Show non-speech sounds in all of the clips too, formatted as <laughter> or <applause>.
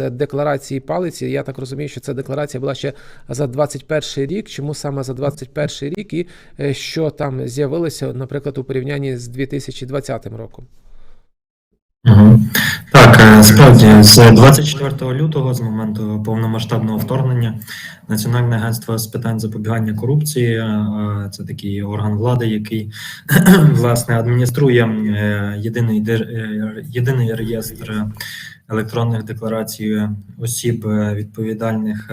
е, декларації палиці. Я так розумію, що ця декларація була ще за 21 рік. Чому саме за 21 рік, і е, що там з'явилося, наприклад, у порівнянні з 2020 роком? Так, е, справді, з 24 лютого, з моменту повномасштабного вторгнення, Національне агентство з питань запобігання корупції е, це такий орган влади, який <clears throat> власне адмініструє єдиний єдиний реєстр електронних декларацій осіб е, відповідальних.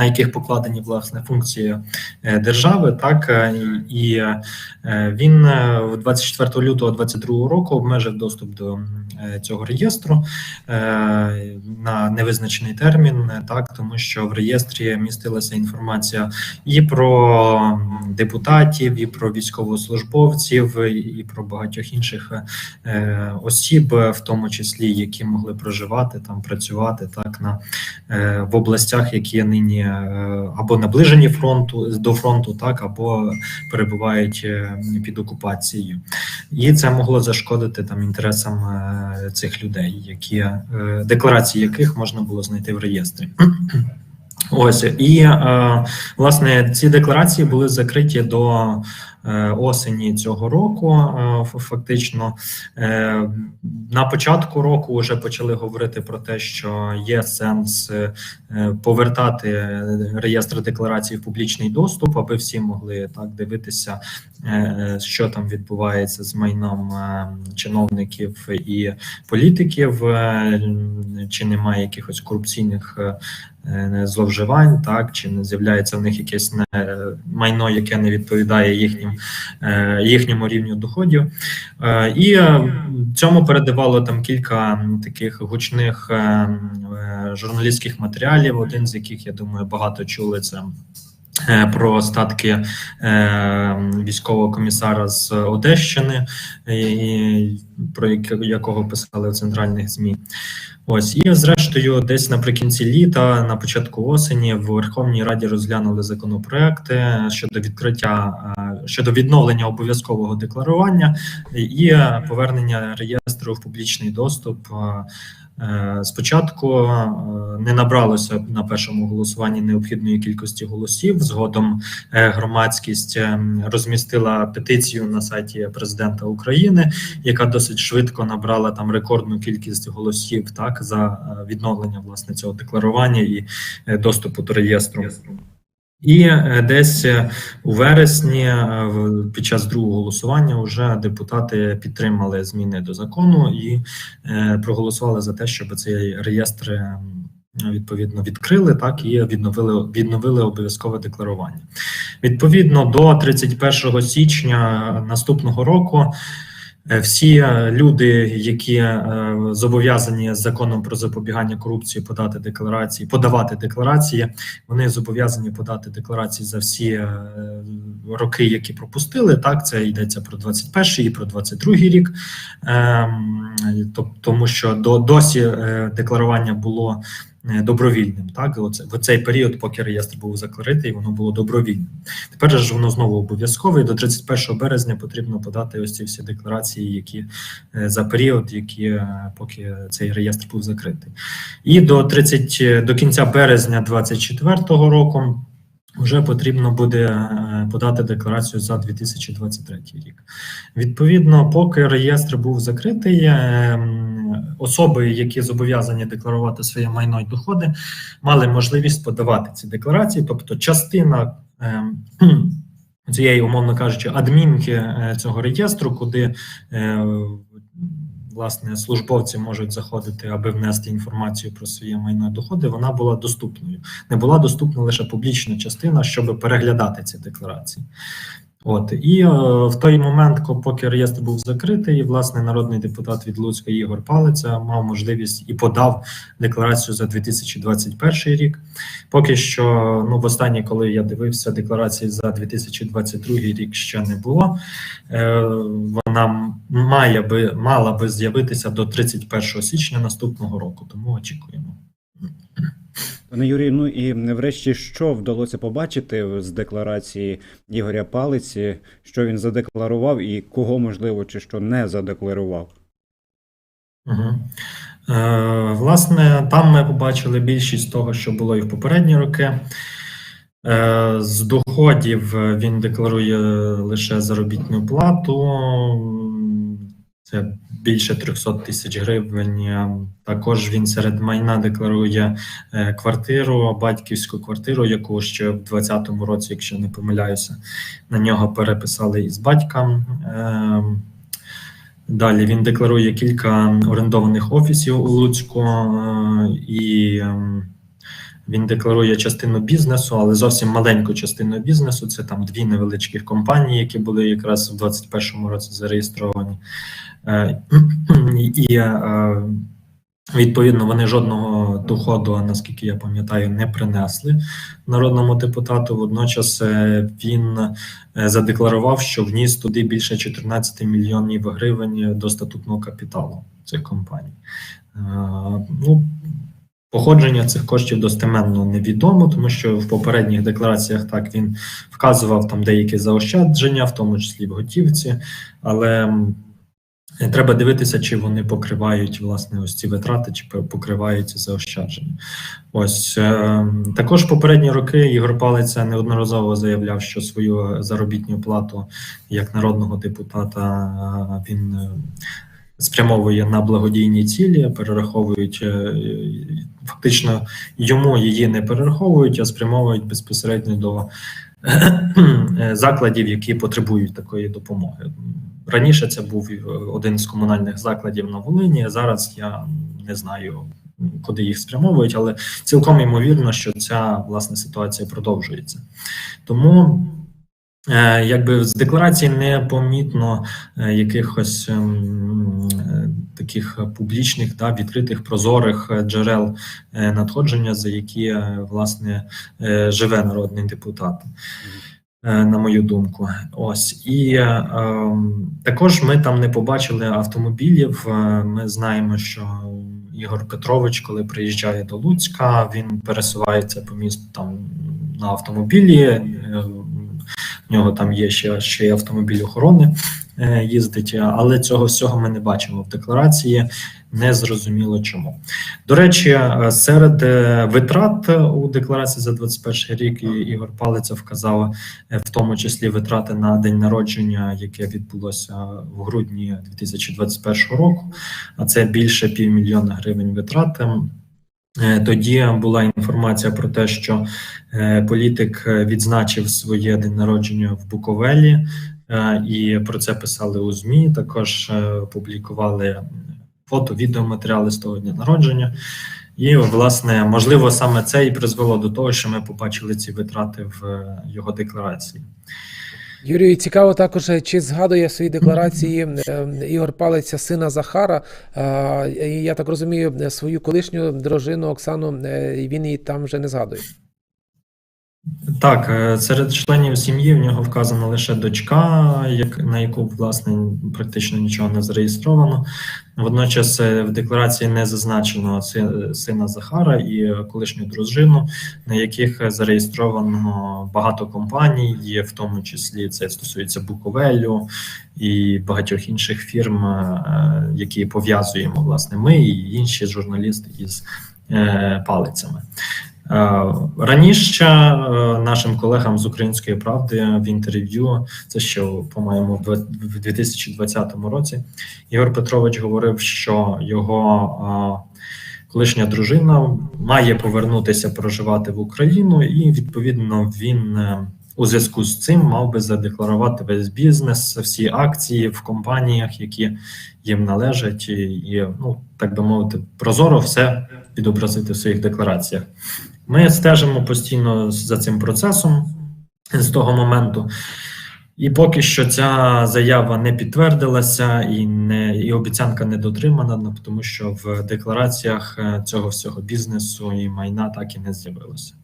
На яких покладені власне функції е, держави, так е, і е, він е, 24 лютого 2022 року обмежив доступ до цього реєстру на невизначений термін, так тому що в реєстрі містилася інформація і про депутатів, і про військовослужбовців, і про багатьох інших осіб, в тому числі які могли проживати там, працювати так на в областях, які нині або наближені фронту до фронту, так або перебувають е, під окупацією, і це могло зашкодити там інтересам е, цих людей, які е, декларації яких можна було знайти в реєстрі. Ось і е, власне ці декларації були закриті до е, осені цього року. Е, фактично е, на початку року вже почали говорити про те, що є сенс е, повертати реєстр декларацій в публічний доступ, аби всі могли так дивитися, е, що там відбувається з майном е, чиновників і політиків, е, чи немає якихось корупційних е, е, зловживань, так чи не з'являється в них якесь не майно, яке не відповідає їхнім е, їхньому рівню доходів. Е, І е, цьому передавало там кілька таких гучних журналістських матеріалів, один з яких я думаю багато чули це. Про статки е, військового комісара з Одещини, про якого писали в центральних ЗМІ. Ось і зрештою, десь наприкінці літа, на початку осені, в Верховній Раді розглянули законопроекти щодо відкриття щодо відновлення обов'язкового декларування і повернення реєстру в публічний доступ. Е, Спочатку е, не набралося на першому голосуванні необхідної кількості голосів. Згодом е, громадськість розмістила петицію на сайті президента України, яка досить швидко набрала там рекордну кількість голосів так за відновлення власне цього декларування і доступу до реєстру. І е, десь е, у вересні, е, під час другого голосування, вже депутати підтримали зміни до закону і проголосували за те, щоб цей реєстр відповідно відкрили, так і відновили відновили обов'язкове декларування. Відповідно до 31 січня наступного року. Е, Всі е, люди, які е, зобов'язані законом про запобігання корупції подати декларації, подавати декларації, вони зобов'язані подати декларації за всі роки, які пропустили. Так, це йдеться про 21 і про 22 рік, Ем, тому що до досі декларування було добровільним. Так, оце в цей період, поки реєстр був закритий, воно було добровільним. Тепер ж воно знову обов'язкове. До 31 березня потрібно подати ось ці всі декларації, які е, за період, які е, поки цей реєстр був закритий. І до 30, е, до кінця березня 2024 року. Вже потрібно буде е, подати декларацію за 2023 рік. Відповідно, поки реєстр був закритий, е, особи, які зобов'язані декларувати своє майно й доходи, мали можливість подавати ці декларації, тобто частина е, <clears throat> цієї, умовно кажучи, адмінки е, цього реєстру, куди е, власне службовці можуть заходити, аби внести інформацію про своє майно і доходи, вона була доступною. Не була доступна лише публічна частина, щоб переглядати ці декларації. От і е, в той момент, поки реєстр був закритий, власне, народний депутат від Луцька Ігор Палиця мав можливість і подав декларацію за 2021 рік. Поки що, ну в останнє, коли я дивився, декларації за 2022 рік ще не було. Е, вона має би мала би з'явитися до 31 січня наступного року, тому очікуємо. Пане Юрій, ну і врешті, що вдалося побачити з декларації Ігоря Палиці, що він задекларував і кого можливо чи що не задекларував? Угу. Е, Власне, там ми побачили більшість того, що було і в попередні роки. Е, З доходів він декларує лише заробітну плату. Це більше 300 тисяч гривень. Також він серед майна декларує е, квартиру, батьківську квартиру, яку ще в 2020 році, якщо не помиляюся, на нього переписали із батька. Е, Далі він декларує кілька орендованих офісів у Луцьку е, і ем, він декларує частину бізнесу, але зовсім маленьку частину бізнесу. Це там дві невеличких компанії, які були якраз в 2021 році зареєстровані. Е, І е, відповідно вони жодного доходу, наскільки я пам'ятаю, не принесли народному депутату. Водночас е, він задекларував, що вніс туди більше 14 мільйонів гривень до статутного капіталу цих компаній. Ну, походження цих коштів достеменно невідомо, тому що в попередніх деклараціях так він вказував там деякі заощадження, в тому числі в готівці, але треба дивитися, чи вони покривають власне ось ці витрати, чи покривають заощадження. Ось е, також попередні роки Ігор Палиця неодноразово заявляв, що свою заробітну плату як народного депутата е, він е, спрямовує на благодійні цілі, перераховують е, фактично йому її не перераховують, а спрямовують безпосередньо до е, <clears throat> закладів, які потребують такої допомоги. Раніше це був е, один з комунальних закладів на Волині. Зараз я не знаю, куди їх спрямовують, але цілком ймовірно, що ця власне ситуація продовжується. Тому якби з декларації не помітно е, якихось ем, е, таких публічних та відкритих прозорих е, джерел е, надходження, за які е, власне е, живе народний депутат. Е, На мою думку, ось і е, ем, також ми там не побачили автомобілів. Е, Ми знаємо, що Ігор Петрович, коли приїжджає до Луцька, він пересувається по місту там на автомобілі. Е, нього там є ще, ще й автомобіль охорони е, їздить, але цього всього ми не бачимо в декларації. Не зрозуміло чому. До речі, е, серед е, витрат у декларації за 21 рік Ігор Палиця вказав е, в тому числі витрати на день народження, яке відбулося в грудні 2021 року. А це більше півмільйона гривень витрат. Е, Тоді була інформація про те, що е, політик е, відзначив своє день народження в Буковелі, і про це писали у ЗМІ. Також публікували фото, відеоматеріали з того дня народження. І, власне, можливо, саме це і призвело до того, що ми побачили ці витрати в його декларації. Юрію, цікаво також, е, чи згадує в своїй декларації е, Ігор Палиця сина Захара. Я так розумію, е, свою колишню дружину Оксану він її там вже не згадує. Так, е, серед членів сім'ї в нього вказана лише дочка, як, на яку власне практично нічого не зареєстровано. Водночас е, в декларації не зазначено сина Захара і колишню дружину, на яких е, зареєстровано багато компаній, є в тому числі це стосується Буковелю і багатьох інших фірм, е, які пов'язуємо власне ми і інші журналісти із е, палицями. Е, Раніше е, нашим колегам з української правди в інтерв'ю, це ще, по-моєму, в два- в 2020 році, Ігор Петрович говорив, що його е, колишня дружина має повернутися проживати в Україну, і відповідно він у зв'язку з цим мав би задекларувати весь бізнес, всі акції в компаніях, які їм належать, і, і ну так би мовити, прозоро все відобразити в своїх деклараціях. Ми стежимо постійно за цим процесом з того моменту. І поки що ця заява не підтвердилася і не і обіцянка не дотримана, тому що в деклараціях е, цього всього бізнесу і майна так і не з'явилося.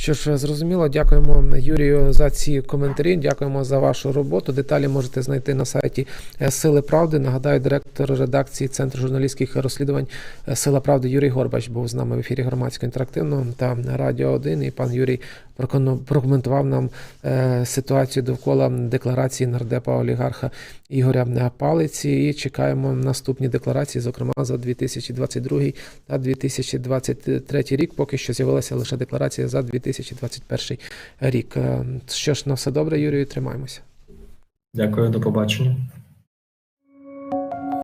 Що ж, зрозуміло, дякуємо Юрію за ці коментарі. Дякуємо за вашу роботу. Деталі можете знайти на сайті е, Сили Правди. Нагадаю, директор редакції Центру журналістських розслідувань е, Сила Правди Юрій Горбач був з нами в ефірі громадського інтерактивного та Радіо 1. І пан Юрій прокоментував нам е, ситуацію довкола декларації нардепа олігарха Ігоря Палиці. І чекаємо наступні декларації, зокрема за 2022 та 2023 рік. Поки що з'явилася лише декларація за 2021 рік. Е, Що ж, на все добре, Юрію, тримаємося. Дякую, до побачення.